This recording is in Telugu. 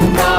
and go.